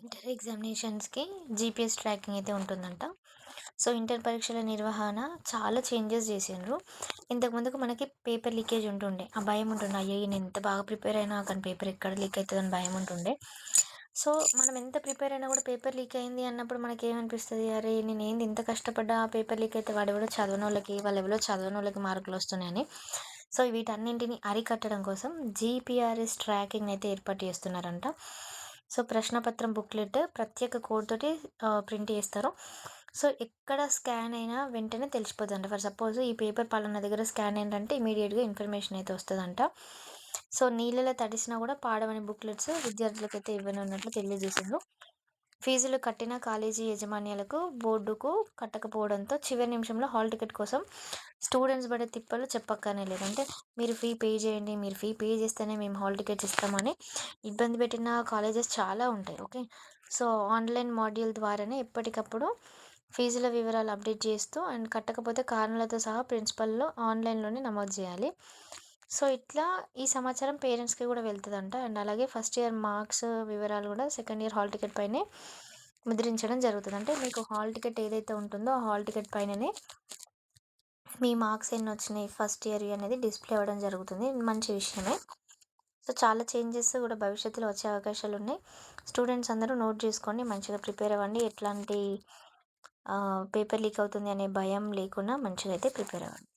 Inter ఎగ్జామినేషన్స్‌కి GPS tracking అయితే ఉంటుందంట. So, inter పరీక్షల నిర్వహణ చాలా చేంజెస్ చేసిండ్రు. ఇంతకుముందుకు మనకి పేపర్ లీకేజ్ ఉంటుండే. ఆ భయం ఉంటుండే. అయ్యో! నేను ఎంత బాగా ప్రిపేర్ అయినా కానీ పేపర్ ఎక్కడ లీక్ అయితదని భయం ఉంటుండే. సో, మనం ఎంత ప్రిపేర్ అయినా కూడా పేపర్ లీక్ అయింది అన్నప్పుడు మనకి ఏమనిపిస్తుంది అరే! నేను ఏంది ఇంత కష్టపడ్డా పేపర్ లీక్ అయితే వాడు ఎవడో చదవని వాళ్ళకి వాళ్ళు ఎవరో చదవని వాళ్ళకి మార్కులు వస్తున్నాయని సో, వీటన్నింటిని అరికట్టడం కోసం జీపీఆర్ఎస్ ట్రాకింగ్ అయితే ఏర్పాటు చేస్తున్నారంట. సో, ప్రశ్నపత్రం బుక్లెట్ ప్రత్యేక కోడ్ తోటి ప్రింట్ చేస్తారు. సో, ఎక్కడ స్కాన్ అయినా వెంటనే తెలిసిపోతుందంట ఫర్ సపోజ్ ఈ పేపర్ పలానా దగ్గర స్కాన్ ఏంటంటే ఇమీడియట్గా ఇన్ఫర్మేషన్ అయితే వస్తుందంట సో, నీళ్ళలో తడిసినా కూడా పాడవని బుక్లెట్స్ విద్యార్థులకైతే ఇవ్వనున్నట్లు తెలియజేసిండ్రు. ఫీజులు కట్టిన కాలేజీ యాజమాన్యాలకు బోర్డుకు కట్టకపోవడంతో చివరి నిమిషంలో హాల్ టికెట్ కోసం స్టూడెంట్స్ పడే తిప్పలు చెప్పక్కనే లేదు. అంటే మీరు ఫీ పే చేయండి. మీరు ఫీ పే చేస్తేనే మేము హాల్ టికెట్స్ ఇస్తామని ఇబ్బంది పెట్టిన కాలేజెస్ చాలా ఉంటాయి. ఓకే. సో, ఆన్‌లైన్ మాడ్యూల్ ద్వారానే ఎప్పటికప్పుడు ఫీజుల వివరాలు అప్డేట్ చేస్తూ అండ్ కట్టకపోతే కారణాలతో సహా ప్రిన్సిపల్‌లో ఆన్‌లైన్‌లోనే నమోదు చేయాలి. సో, ఇట్లా ఈ సమాచారం పేరెంట్స్‌కి కూడా వెళ్తుందంట అండ్ అలాగే ఫస్ట్ ఇయర్ మార్క్స్ వివరాలు కూడా సెకండ్ ఇయర్ హాల్ టికెట్ పైనే ముద్రించడం జరుగుతుంది అంటే మీకు హాల్ టికెట్ ఏదైతే ఉంటుందో ఆ హాల్ టికెట్ పైననే మీ మార్క్స్ ఎన్ని వచ్చినాయి ఫస్ట్ ఇయర్ అనేది డిస్‌ప్లే అవ్వడం జరుగుతుంది. మంచి విషయమే. సో, చాలా చేంజెస్ కూడా భవిష్యత్తులో వచ్చే అవకాశాలు ఉన్నాయి స్టూడెంట్స్ అందరూ నోట్ చేసుకోండి. మంచిగా ప్రిపేర్ అవ్వండి. ఎట్లాంటి పేపర్ లీక్ అవుతుంది అనే భయం లేకుండా మంచిగా అయితే ప్రిపేర్ అవ్వండి.